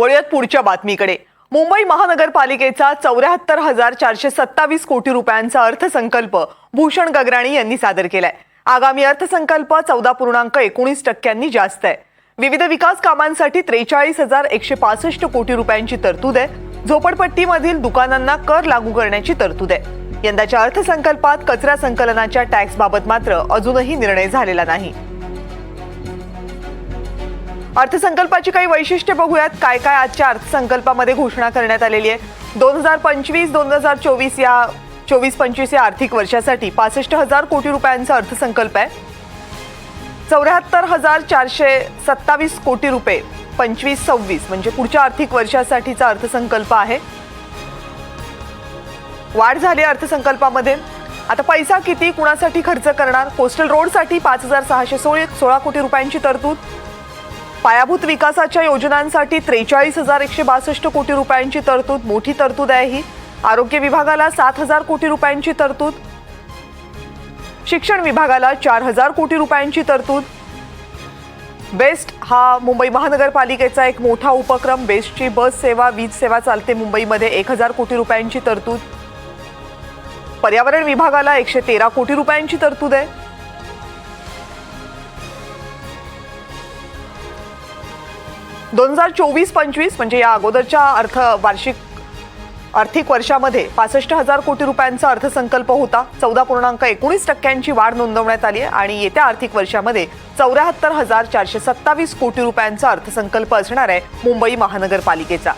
वळूयात पुढच्या बातमीकडे. मुंबई महानगरपालिकेचा चौऱ्याहत्तर हजार चारशे सत्तावीस कोटी रुपयांचा अर्थसंकल्प भूषण गगराणी यांनी सादर केलाय. आगामी अर्थसंकल्प चौदा पूर्णांक एकोणीस टक्क्यांनी जास्त आहे. विविध विकास कामांसाठी त्रेचाळीस हजार एकशे पासष्ट कोटी रुपयांची तरतूद आहे. झोपडपट्टीमधील दुकानांना कर लागू करण्याची तरतूद आहे. यंदाच्या अर्थसंकल्पात कचरा संकलनाच्या टॅक्सबाबत मात्र अजूनही निर्णय झालेला नाही. अर्थसंकल्पाची काही वैशिष्ट्ये बघूयात. काय काय आजच्या अर्थसंकल्पामध्ये घोषणा करण्यात आलेली आहे दोन हजार पंचवीस दोन हजार चोवीस या चोवीस पंचवीस या आर्थिक वर्षासाठी पासष्ट हजार कोटी रुपयांचा अर्थसंकल्प आहे. चौऱ्याहत्तर हजार चारशे सत्तावीस कोटी रुपये पंचवीस सव्वीस म्हणजे पुढच्या आर्थिक वर्षासाठीचा अर्थसंकल्प आहे. वाढ झाली आहे अर्थसंकल्पामध्ये. आता पैसा किती कुणासाठी खर्च करणार? कोस्टल रोडसाठी पाच हजार सहाशे सोळे सोळा कोटी रुपयांची तरतूद. पायाभूत विकासाच्या योजनांसाठी त्रेचाळीस हजार एकशे बासष्ट कोटी रुपयांची तरतूद मोठी तरतूद आहे ही. आरोग्य विभागाला सात हजार कोटी रुपयांची तरतूद. शिक्षण विभागाला चार हजार कोटी रुपयांची तरतूद. बेस्ट हा मुंबई महानगरपालिकेचा एक मोठा उपक्रम. बेस्टची बस सेवा वीज सेवा चालते मुंबईमध्ये एक हजार कोटी रुपयांची तरतूद. पर्यावरण विभागाला एकशे तेरा कोटी रुपयांची तरतूद आहे. दोन हजार चोवीस पंचवीस म्हणजे या अगोदरच्या अर्थ वार्षिक आर्थिक वर्षामध्ये पासष्ट हजार कोटी रुपयांचा अर्थसंकल्प होता. चौदा पूर्णांक एकोणीस टक्क्यांची वाढ नोंदवण्यात आली आहे आणि येत्या आर्थिक वर्षामध्ये चौऱ्याहत्तर हजार चारशे सत्तावीस कोटी रुपयांचा अर्थसंकल्प असणार आहे मुंबई महानगरपालिकेचा.